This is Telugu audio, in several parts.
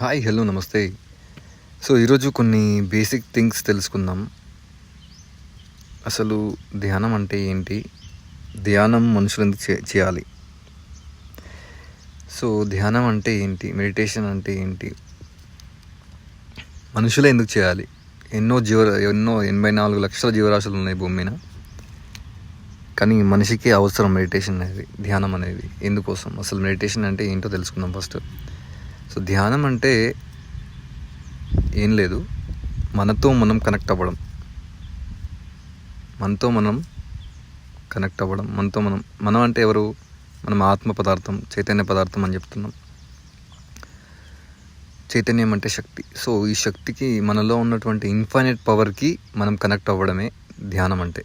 హాయ్ హలో నమస్తే. సో ఈరోజు కొన్ని బేసిక్ థింగ్స్ తెలుసుకుందాం. అసలు ధ్యానం అంటే ఏంటి? ధ్యానం మనుషులు ఎందుకు చే చేయాలి. సో ధ్యానం అంటే ఏంటి? మెడిటేషన్ అంటే ఏంటి? మనుషులే ఎందుకు చేయాలి? ఎన్నో జీవ ఎన్నో ఎనభై నాలుగు లక్షల జీవరాశులు ఉన్నాయి భూమి మీద కానీ మనిషికి అవసరం మెడిటేషన్ అనేది ధ్యానం అనేది. ఎందుకోసం? అసలు మెడిటేషన్ అంటే ఏంటో తెలుసుకుందాం ఫస్ట్. సో ధ్యానం అంటే ఏం లేదు. మనతో మనం కనెక్ట్ అవ్వడం. మనతో మనం కనెక్ట్ అవ్వడం. మనతో మనం మనం అంటే ఎవరు? మనం ఆత్మ పదార్థం చైతన్య పదార్థం అని చెప్తున్నాం. చైతన్యం అంటే శక్తి. సో ఈ శక్తికి మనలో ఉన్నటువంటి ఇన్ఫైనైట్ పవర్కి మనం కనెక్ట్ అవ్వడమే ధ్యానం అంటే.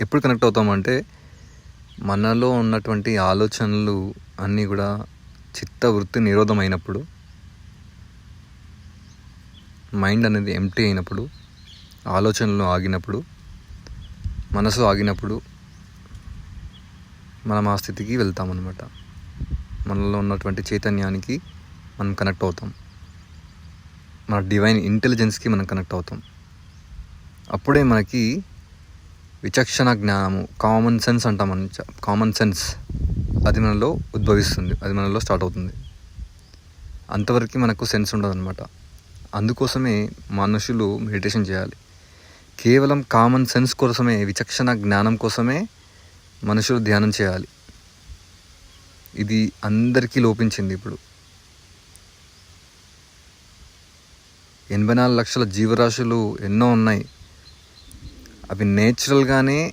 ఎప్పుడు కనెక్ట్ అవుతామంటే మనలో ఉన్నటువంటి ఆలోచనలు అన్నీ కూడా చిత్త వృత్తి నిరోధం అయినప్పుడు మైండ్ అనేది ఎంటీ అయినప్పుడు ఆలోచనలు ఆగినప్పుడు మనసు ఆగినప్పుడు మనం ఆ స్థితికి వెళ్తామన్నమాట. మనలో ఉన్నటువంటి చైతన్యానికి మనం కనెక్ట్ అవుతాం. మన డివైన్ ఇంటెలిజెన్స్కి మనం కనెక్ట్ అవుతాం. అప్పుడే మనకి విచక్షణ జ్ఞానము కామన్ సెన్స్ అంటాం మనం కామన్ సెన్స్ అది మనలో ఉద్భవిస్తుంది అది మనలో స్టార్ట్ అవుతుంది. అంతవరకు మనకు సెన్స్ ఉండదు అనమాట అందుకోసమే మనుషులు మెడిటేషన్ చేయాలి. కేవలం కామన్ సెన్స్ కోసమే విచక్షణ జ్ఞానం కోసమే మనుషులు ధ్యానం చేయాలి. ఇది అందరికీ లోపించింది ఇప్పుడు. ఎనభై నాలుగు లక్షల జీవరాశులు ఎన్నో ఉన్నాయి. అవి నేచురల్గానే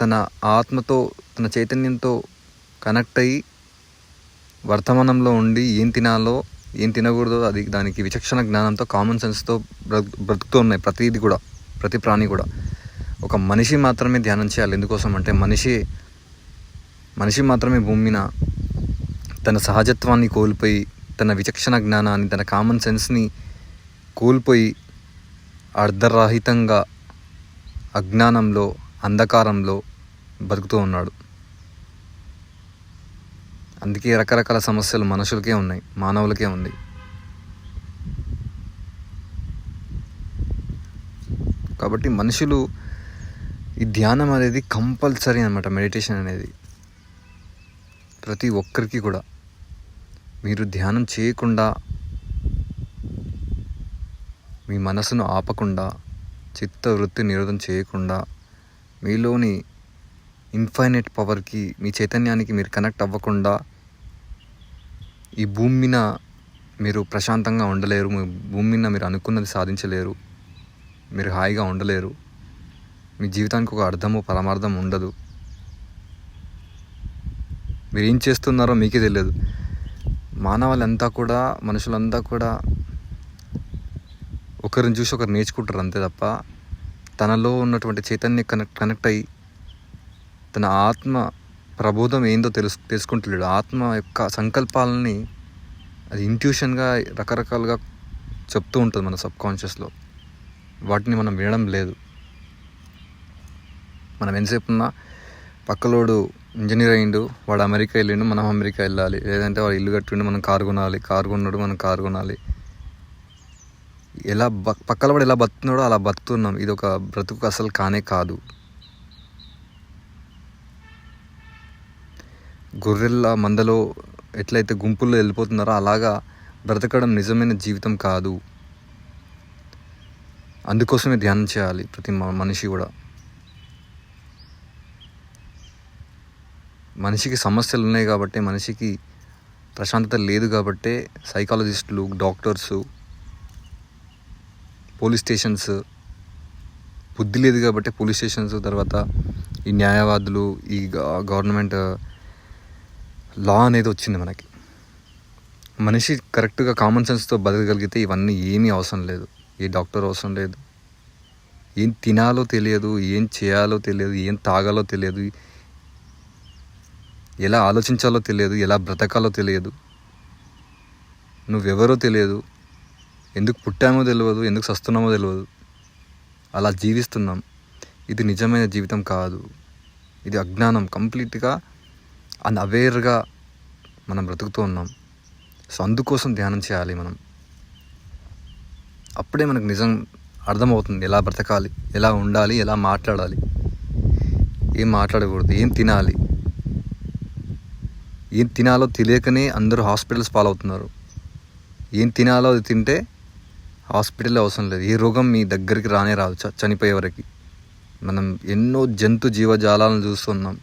తన ఆత్మతో తన చైతన్యంతో కనెక్ట్ అయ్యి వర్తమానంలో ఉండి ఏం తినాలో ఏం తినకూడదో అది దానికి విచక్షణ జ్ఞానంతో కామన్ సెన్స్తో బ్రతు బ్రతుకుతూ ఉన్నాయి ప్రతిదీ కూడా ప్రతి ప్రాణి కూడా. ఒక మనిషి మాత్రమే ధ్యానం చేయాలి. ఎందుకోసం అంటే మనిషి మనిషి మాత్రమే భూమిన తన సహజత్వాన్ని కోల్పోయి తన విచక్షణ జ్ఞానాన్ని తన కామన్ సెన్స్ని కోల్పోయి అర్ధరహితంగా అజ్ఞానంలో అంధకారంలో బతుకుతూ ఉన్నాడు. అందుకే రకరకాల సమస్యలు మనుషులకే ఉన్నాయి మానవులకే ఉంది. కాబట్టి మనుషులు ఈ ధ్యానం అనేది కంపల్సరీ అనమాట మెడిటేషన్ అనేది. ప్రతి ఒక్కరికి కూడా. మీరు ధ్యానం చేయకుండా మీ మనసును ఆపకుండా చిత్త వృత్తి నిరోధం చేయకుండా మీలోని ఇన్ఫైనైట్ పవర్కి మీ చైతన్యానికి మీరు కనెక్ట్ అవ్వకుండా ఈ భూమి మీద మీరు ప్రశాంతంగా ఉండలేరు. మీ భూమి మీద మీరు అనుకున్నది సాధించలేరు. మీరు హాయిగా ఉండలేరు. మీ జీవితానికి ఒక అర్థము పరమార్థం ఉండదు. మీరు ఏం చేస్తున్నారో మీకే తెలియదు. మానవులంతా కూడా మనుషులంతా కూడా ఒకరిని చూసి ఒకరు నేర్చుకుంటారు అంతే తప్ప తనలో ఉన్నటువంటి చైతన్య కనెక్ట్ కనెక్ట్ అయ్యి తన ఆత్మ ప్రబోధం ఏందో తెలుసు తెలుసుకుంటలేడు. ఆత్మ యొక్క సంకల్పాలని అది ఇంట్యూషన్గా రకరకాలుగా చెప్తూ ఉంటుంది మన సబ్ కాన్షియస్లో వాటిని మనం వినడం లేదు. మనం ఎంతసేపు ఉన్నా పక్కలోడు ఇంజనీర్ అయ్యిండు వాడు అమెరికా వెళ్ళిండు మనం అమెరికా వెళ్ళాలి. లేదంటే వాడు ఇల్లు కట్టిండు మనం కారు కొనాలి కారు కొన్నాడు మనం కారు కొనాలి. ఎలా బ పక్కల వాడు ఎలా బతున్నాడో అలా బతున్నాం ఇది ఒక బ్రతుకు అసలు కానే కాదు. గొర్రెల మందలో ఎట్లయితే గుంపుల్లో వెళ్ళిపోతున్నారో అలాగా బ్రతకడం నిజమైన జీవితం కాదు. అందుకోసమే ధ్యానం చేయాలి ప్రతి మనిషి కూడా. మనిషికి సమస్యలు ఉన్నాయి కాబట్టి మనిషికి ప్రశాంతత లేదు కాబట్టే సైకాలజిస్టులు డాక్టర్సు పోలీస్ స్టేషన్స్ బుద్ధి లేదు కాబట్టి పోలీస్ స్టేషన్స్ తర్వాత ఈ న్యాయవాదులు ఈ గవర్నమెంట్ లా అనేది వచ్చింది మనకి. మనిషి కరెక్ట్గా కామన్ సెన్స్తో బతకగలిగితే ఇవన్నీ ఏమీ అవసరం లేదు. ఏ డాక్టర్ అవసరం లేదు. ఏం తినాలో తెలియదు ఏం చేయాలో తెలియదు ఏం తాగాలో తెలియదు ఎలా ఆలోచించాలో తెలియదు ఎలా బ్రతకాలో తెలియదు. నువ్వెవరో తెలియదు. ఎందుకు పుట్టామో తెలియదు ఎందుకు సస్తున్నామో తెలియదు. అలా జీవిస్తున్నాం. ఇది నిజమైన జీవితం కాదు. ఇది అజ్ఞానం. కంప్లీట్గా అన్ అవేర్గా మనం బ్రతుకుతూ ఉన్నాం. సో అందుకోసం ధ్యానం చేయాలి మనం. అప్పుడే మనకు నిజం అర్థమవుతుంది. ఎలా బ్రతకాలి? ఎలా ఉండాలి? ఎలా మాట్లాడాలి? ఏం మాట్లాడకూడదు? ఏం తినాలి? ఏం తినాలో తెలియకనే అందరూ హాస్పిటల్స్ పాలవుతున్నారు. ఏం తినాలో అది తింటే హాస్పిటల్ అవసరం లేదు. ఏ రోగం మీ దగ్గరికి రానే రాదు. చ- చనిపోయే వరకు. మనం ఎన్నో జంతు జీవజాలాలను చూస్తున్నాం.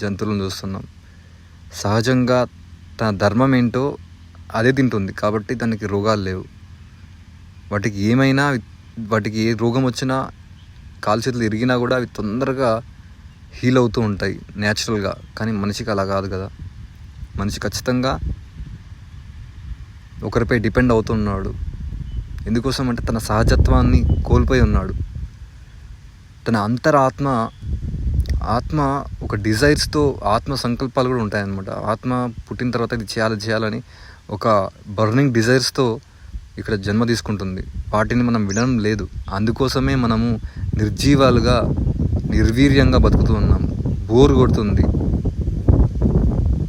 జంతువులను చూస్తున్నాం. సహజంగా తన ధర్మం ఏంటో అదే తింటుంది. కాబట్టి దానికి రోగాలు లేవు. వాటికి ఏమైనా వాటికి ఏ రోగం వచ్చినా కాలు చేతులు ఇరిగినా కూడా అవి తొందరగా హీల్ అవుతూ ఉంటాయి. న్యాచురల్గా కానీ మనిషికి అలా కాదు కదా. మనిషి ఖచ్చితంగా ఒకరిపై డిపెండ్ అవుతున్నాడు ఎందుకోసం అంటే తన సహజత్వాన్ని కోల్పోయి ఉన్నాడు. తన అంతరాత్మ ఆత్మ ఒక డిజైర్స్తో ఆత్మ సంకల్పాలు కూడా ఉంటాయన్నమాట. ఆత్మ పుట్టిన తర్వాత ఇది చేయాలి చేయాలని ఒక బర్నింగ్ డిజైర్స్తో ఇక్కడ జన్మ తీసుకుంటుంది. వాటిని మనం వినడం లేదు. అందుకోసమే మనము నిర్జీవాలుగా నిర్వీర్యంగా బతుకుతూ ఉన్నాము బోర్ కొడుతుంది.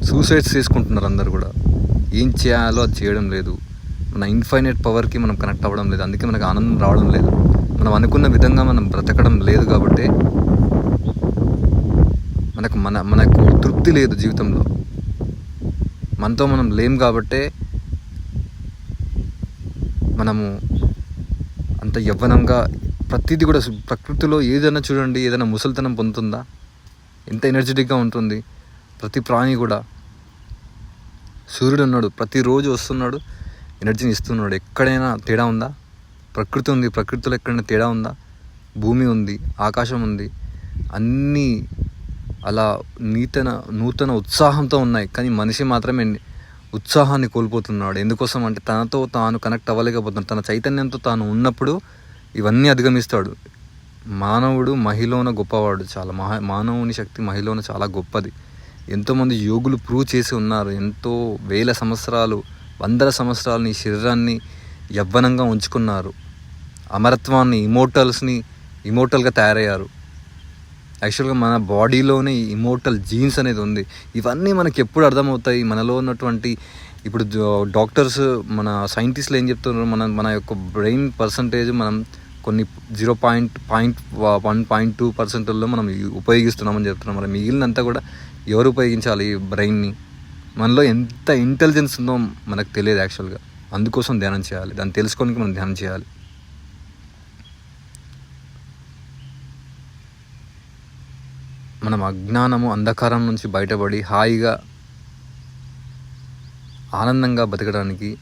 సూసైడ్స్ చేసుకుంటున్నారు అందరు కూడా. ఏం చేయాలో అది చేయడం లేదు. మన ఇన్ఫైనైట్ పవర్కి మనం కనెక్ట్ అవ్వడం లేదు. అందుకే మనకు ఆనందం రావడం లేదు. మనం అనుకున్న విధంగా మనం బ్రతకడం లేదు కాబట్టి మనకు మన మనకు తృప్తి లేదు జీవితంలో. మనతో మనం లేం కాబట్టే మనము అంత యవ్వనంగా ప్రతిదీ కూడా ప్రకృతిలో ఏదైనా చూడండి ఏదైనా ముసలితనం పొందుతుందా? ఎంత ఎనర్జెటిక్గా ఉంటుంది. ప్రతి ప్రాణి కూడా. సూర్యుడు ఉన్నాడు ప్రతిరోజు వస్తున్నాడు ఎనర్జీని ఇస్తున్నాడు. ఎక్కడైనా తేడా ఉందా? ప్రకృతి ఉంది ప్రకృతిలో ఎక్కడైనా తేడా ఉందా? భూమి ఉంది ఆకాశం ఉంది. అన్నీ అలా నూతన నూతన ఉత్సాహంతో ఉన్నాయి. కానీ మనిషి మాత్రమే ఉత్సాహాన్ని కోల్పోతున్నాడు. ఎందుకోసం అంటే తనతో తాను కనెక్ట్ అవ్వలేకపోతున్నాడు. తన చైతన్యంతో తాను ఉన్నప్పుడు ఇవన్నీ అధిగమిస్తాడు. మానవుడు మహిళన గొప్పవాడు చాలా. మహా మానవుని శక్తి మహిళన చాలా గొప్పది. ఎంతోమంది యోగులు ప్రూవ్ చేసి ఉన్నారు. ఎంతో వేల సంవత్సరాలు వందల సంవత్సరాలు నీ శరీరాన్ని యవ్వనంగా ఉంచుకున్నారు. అమరత్వాన్ని ఇమోటల్స్ని ఇమోటల్గా తయారయ్యారు. యాక్చువల్గా మన బాడీలోనే ఇమోటల్ జీన్స్ అనేది ఉంది. ఇవన్నీ మనకి ఎప్పుడు అర్థమవుతాయి? మనలో ఉన్నటువంటి ఇప్పుడు డాక్టర్స్ మన సైంటిస్టులు ఏం చెప్తున్నారు? మన మన యొక్క బ్రెయిన్ పర్సంటేజ్ మనం కొన్ని zero point point one point two పర్సెంట్లో మనం ఉపయోగిస్తున్నామని చెప్తున్నాం మరి మిగిలినంతా కూడా ఎవరు ఉపయోగించాలి ఈ బ్రెయిన్ని? మనలో ఎంత ఇంటెలిజెన్స్ ఉందో మనకు తెలియదు యాక్చువల్గా. అందుకోసం ధ్యానం చేయాలి. దాన్ని తెలుసుకోనికి మనం ధ్యానం చేయాలి. మనం అజ్ఞానము అంధకారం నుంచి బయటపడి హాయిగా ఆనందంగా బతకడానికి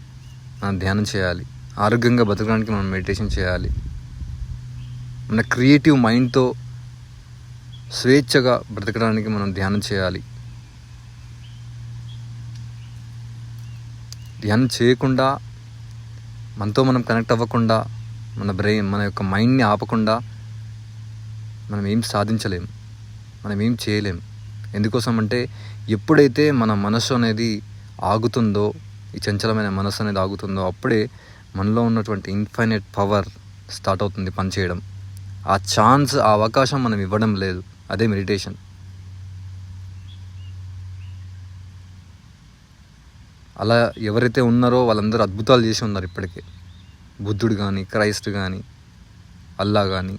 మనం ధ్యానం చేయాలి. ఆరోగ్యంగా బతకడానికి మనం మెడిటేషన్ చేయాలి. మన క్రియేటివ్ మైండ్తో స్వేచ్ఛగా బ్రతకడానికి మనం ధ్యానం చేయాలి. ధ్యానం చేయకుండా మనతో మనం కనెక్ట్ అవ్వకుండా మన బ్రెయిన్ మన యొక్క మైండ్ని ఆపకుండా మనం ఏం సాధించలేము మనం ఏం చేయలేం. ఎందుకోసం అంటే ఎప్పుడైతే మన మనసు అనేది ఆగుతుందో ఈ చంచలమైన మనసు అనేది ఆగుతుందో అప్పుడే మనలో ఉన్నటువంటి ఇన్ఫైనైట్ పవర్ స్టార్ట్ అవుతుంది పనిచేయడం. ఆ ఛాన్స్ ఆ అవకాశం మనం ఇవ్వడం లేదు. అదే మెడిటేషన్ అలా ఎవరైతే ఉన్నారో వాళ్ళందరూ అద్భుతాలు చేసి ఉన్నారు ఇప్పటికే. బుద్ధుడు కానీ క్రైస్ట్ కానీ అల్లా కానీ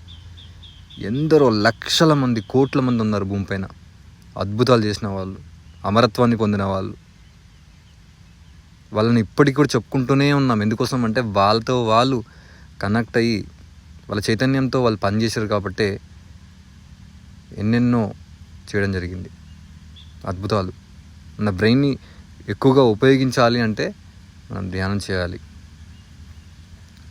ఎందరో లక్షల మంది కోట్ల మంది ఉన్నారు భూమిపైన అద్భుతాలు చేసిన వాళ్ళు అమరత్వాన్ని పొందిన వాళ్ళు. వాళ్ళని ఇప్పటికి కూడా చెప్పుకుంటూనే ఉన్నాం. ఎందుకోసం అంటే వాళ్ళతో వాళ్ళు కనెక్ట్ అయ్యి వాళ్ళ చైతన్యంతో వాళ్ళు పనిచేశారు కాబట్టి ఎన్నెన్నో చేయడం జరిగింది. అద్భుతాలు. మన బ్రెయిన్ని ఎక్కువగా ఉపయోగించాలి అంటే మనం ధ్యానం చేయాలి.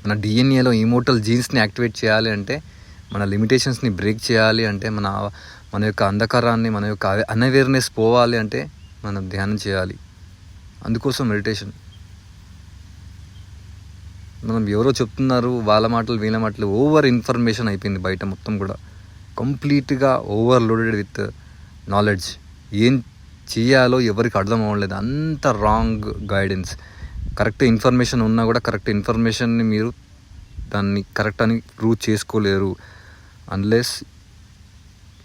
మన డిఎన్ఏలో ఇమోటల్ జీన్స్ని యాక్టివేట్ చేయాలి అంటే మన లిమిటేషన్స్ని బ్రేక్ చేయాలి అంటే మన మన యొక్క అంధకారాన్ని మన యొక్క అన్అవేర్నెస్ పోవాలి అంటే మనం ధ్యానం చేయాలి. అందుకోసం మెడిటేషన్ మనం ఎవరో చెప్తున్నారు వాళ్ళ మాటలు వీళ్ళ మాటలు ఓవర్ ఇన్ఫర్మేషన్ అయిపోయింది బయట మొత్తం కూడా. కంప్లీట్గా ఓవర్లోడెడ్ విత్ నాలెడ్జ్ ఏం చేయాలో ఎవరికి అర్థం అవ్వలేదు అంత రాంగ్ గైడెన్స్ కరెక్ట్ ఇన్ఫర్మేషన్ ఉన్నా కూడా కరెక్ట్ ఇన్ఫర్మేషన్ని మీరు దాన్ని కరెక్ట్ అని ప్రూవ్ చేసుకోలేరు. Unless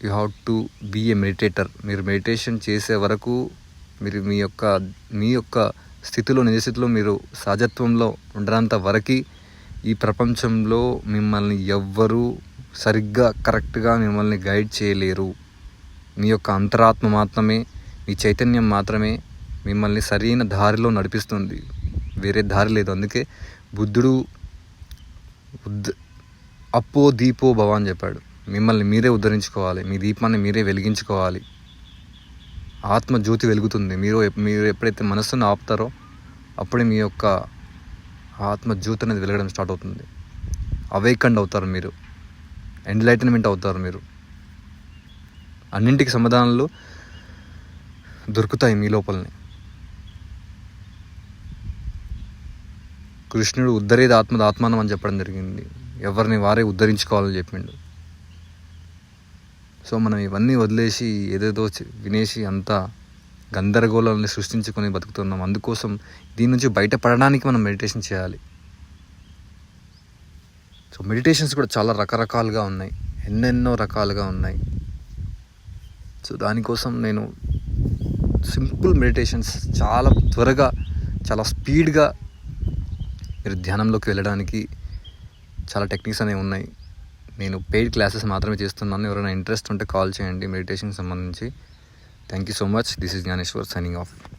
you have to be a meditator మీరు మెడిటేషన్ చేసే వరకు మీరు మీ యొక్క మీ యొక్క స్థితిలో నిజ స్థితిలో మీరు సహజత్వంలో ఉండనంత వరకు ఈ ప్రపంచంలో మిమ్మల్ని ఎవ్వరూ సరిగ్గా కరెక్ట్గా మిమ్మల్ని గైడ్ చేయలేరు. మీ యొక్క అంతరాత్మ మాత్రమే మీ చైతన్యం మాత్రమే మిమ్మల్ని సరైన దారిలో నడిపిస్తుంది. వేరే దారి లేదు. అందుకే బుద్ధుడు బుద్ధ అప్పో దీపో భవ అని చెప్పాడు. మిమ్మల్ని మీరే ఉద్ధరించుకోవాలి. మీ దీపాన్ని మీరే వెలిగించుకోవాలి. ఆత్మ జ్యోతి వెలుగుతుంది. మీరు మీరు ఎప్పుడైతే మనస్సును ఆపుతారో అప్పుడే మీ యొక్క ఆత్మ జ్యోతి అనేది వెలగడం స్టార్ట్ అవుతుంది. అవేకండ్ అవుతారు మీరు. ఎండ్లైటన్మెంట్ అవుతారు మీరు. అన్నింటికి సమాధానాలు దొరుకుతాయి మీ లోపలనే. కృష్ణుడు ఉద్ధరేది ఆత్మ ఆత్మానం అని చెప్పడం జరిగింది. ఎవరిని వారే ఉద్ధరించుకోవాలని చెప్పిండు. సో మనం ఇవన్నీ వదిలేసి ఏదేదో వినేసి అంతా గందరగోళాలని సృష్టించుకొని బతుకుతున్నాం. అందుకోసం దీని నుంచి బయటపడడానికి మనం మెడిటేషన్ చేయాలి. సో మెడిటేషన్స్ కూడా చాలా రకరకాలుగా ఉన్నాయి. ఎన్నెన్నో రకాలుగా ఉన్నాయి. సో దానికోసం నేను సింపుల్ మెడిటేషన్స్ చాలా త్వరగా చాలా స్పీడ్గా మీరు ధ్యానంలోకి వెళ్ళడానికి చాలా టెక్నిక్స్ అనేవి ఉన్నాయి. నేను పెయిడ్ క్లాసెస్ మాత్రమే చేస్తున్నాను. ఎవరైనా ఇంట్రెస్ట్ ఉంటే కాల్ చేయండి. మెడిటేషన్కి సంబంధించి. Thank you so much this is Gyaneshwar signing off